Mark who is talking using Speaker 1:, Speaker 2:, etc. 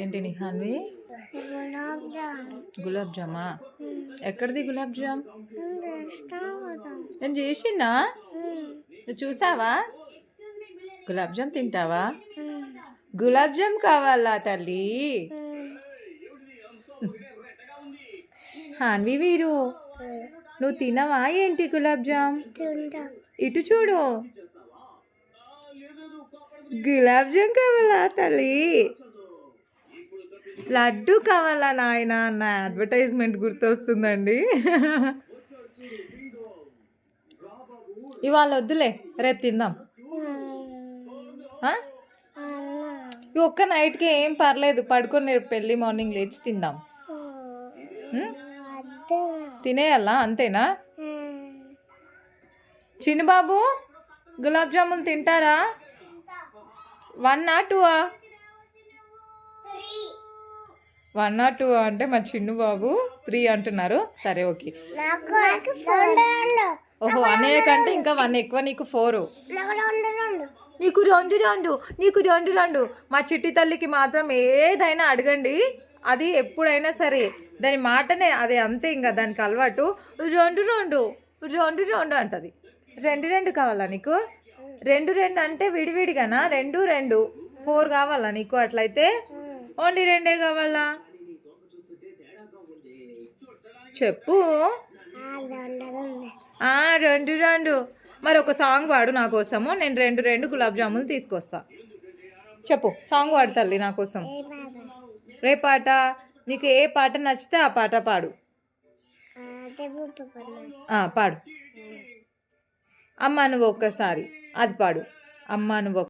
Speaker 1: ఏంటి నిహాన్వి?
Speaker 2: గులాబ్ జామ్?
Speaker 1: గులాబ్ జామా? ఎక్కడిది గులాబ్ జామ్ నేను చేసిండా? నువ్వు చూసావా? గులాబ్ జామ్ తింటావా? గులాబ్ జామ్ కావాలా తల్లి? హాన్వి వీరు నువ్వు తినవా ఏంటి గులాబ్ జామ్? ఇటు చూడు. గులాబ్ జామ్ కావాలా తల్లి? లడ్డు కావాలా నాయన? అన్న అడ్వర్టైజ్మెంట్ గుర్తొస్తుందండి. ఇవాళ వద్దులే రేపు తిందాం? ఈ ఒక్క నైట్కి ఏం పర్లేదు పడుకొని రేపు పెళ్ళి మార్నింగ్ లేచి తిందాం. తినేయాలా అంతేనా? చిన్నబాబు? గులాబ్ జామున్ తింటారా? వన్ ఆ? టూ ఆ వన్ ఆ టూ అంటే మా చిన్ను బాబు త్రీ అంటున్నారు. సరే ఓకే. ఓహో అన్నయ్య కంటే ఇంకా వన్ ఎక్కువ నీకు ఫోర్
Speaker 2: నాకు రెండు రెండు.
Speaker 1: నీకు రెండు రెండు నీకు రెండు రెండు. మా చిట్టి తల్లికి మాత్రం ఏదైనా అడగండి. అది ఎప్పుడైనా సరే. దాని మాటనే అది అంతే ఇంకా దానికి అలవాటు. రెండు రెండు రెండు రెండు అంటది. రెండు రెండు కావాలా నీకు? రెండు రెండు అంటే విడివిడిగానా? రెండు రెండు. ఫోర్ కావాలా నీకు అట్లయితే? ఓన్లీ రెండే కావాలా? చెప్పు.
Speaker 2: రెండు రెండు.
Speaker 1: మరి ఒక సాంగ్ పాడు నా కోసము. నేను రెండు రెండు గులాబ్ జాములు తీసుకొస్తా. చెప్పు. సాంగ్ పాడు తల్లి నా కోసం.
Speaker 2: ఏ
Speaker 1: పాట? నీకు ఏ పాట నచ్చితే ఆ పాట పాడు. పాడు. అమ్మ నువ్వు ఒక్కసారి అది పాడు. అమ్మ నువ్వు